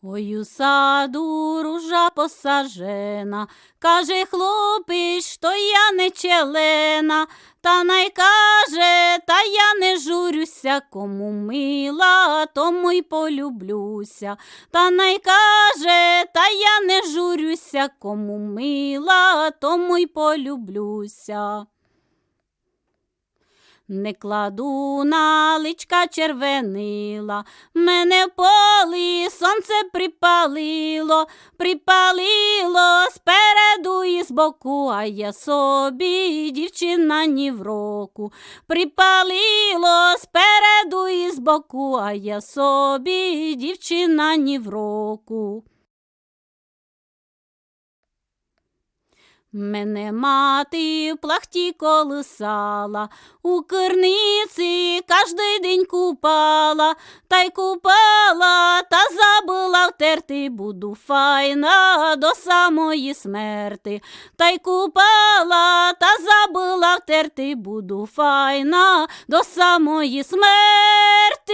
Ой у саду ружа посажена, каже хлопець, що я не челена, та най каже, та я не журюся, кому мила, тому й полюблюся. Та най каже, та я не журюся, кому мила, тому й полюблюся. Не кладу на личка червенила, мене в полі сонце припалило, припалило спереду і збоку, а я собі дівчина ні в року. Припалило спереду і збоку, а я собі дівчина ні в року. Мене мати в плахті колисала, у керниці кожний день купала, та й купала, та забула втерти, буду файна до самої смерти. Та й купала, та забула втерти, буду файна до самої смерти.